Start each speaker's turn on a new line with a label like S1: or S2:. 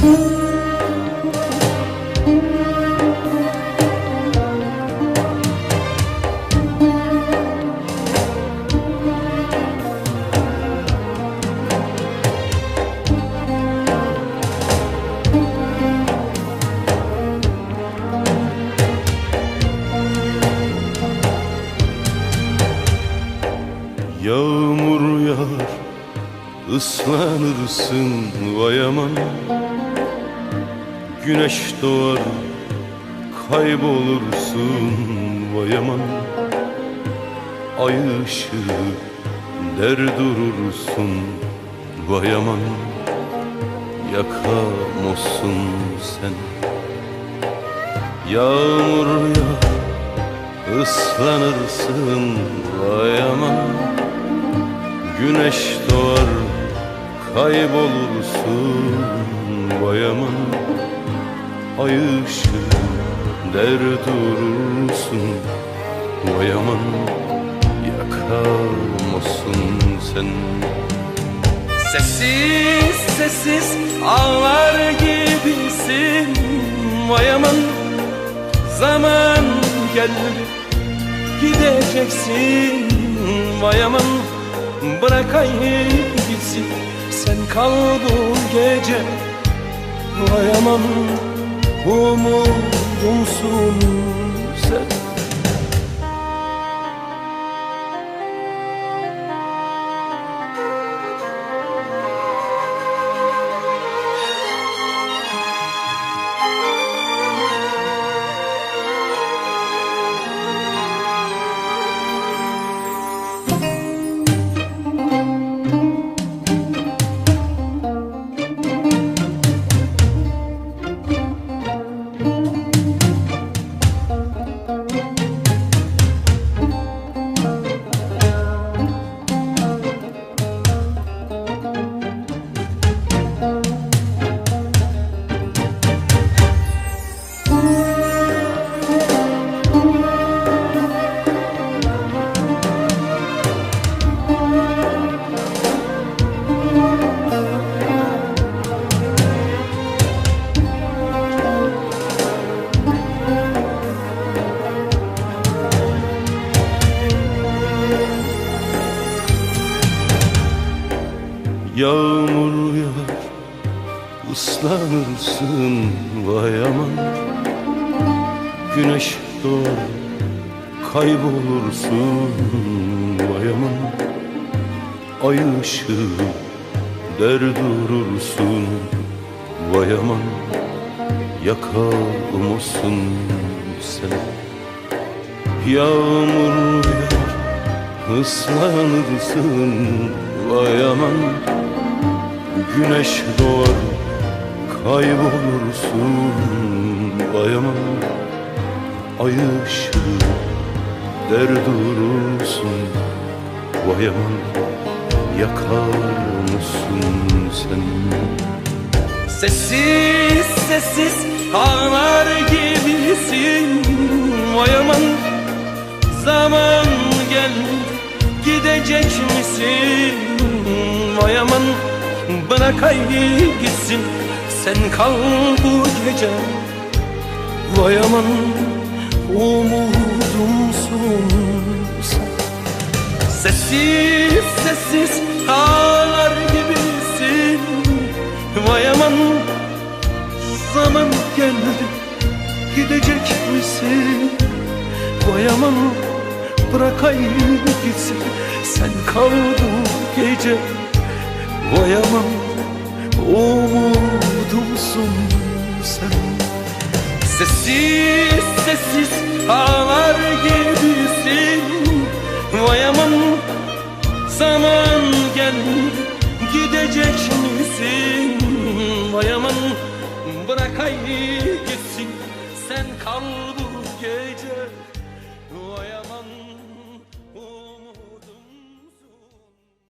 S1: Yağmur yağar ıslanırsın vay aman. Güneş doğar kaybolursun vay aman. Ay ışığı der durursun vay aman. Yakamazsın sen. Yağmur yağar ıslanırsın vay aman. Güneş doğar kaybolursun der durursun? Vay aman Yakamazsın sen.
S2: Sessiz sessiz ağlar gibisin. Vay aman zaman geldi Gideceksin. Vay aman Bırak ay gitsin. Sen kal bu gece. Vay aman umudumsun sen
S1: Yağmur yağar ıslanırsın vay aman. Güneş doğar kaybolursun vay aman. Ay ışığı der durursun vay aman. Yakar mısın sen? Yağmur yağar ıslanırsın vay aman Güneş doğar kaybolursun. Vay aman Ay ışığı der durursun. Vay aman Yakar mısın sen?
S2: Sessiz sessiz ağlar gibisin. Vay aman zaman geldi gidecek misin? Vay aman bırak ay gitsin. Sen kal bu gece. Vay aman umudumsun Sessiz sessiz ağlar gibisin. Vay aman zaman geldi Gidecek misin? Vay aman bırak gitsin. Sen kal bu gece. Vay aman umudumsun sen. Sessiz sessiz ağlar gibisin. Vay aman zaman geldi Gidecek misin? Vay aman bırak gitsin. Sen kal bu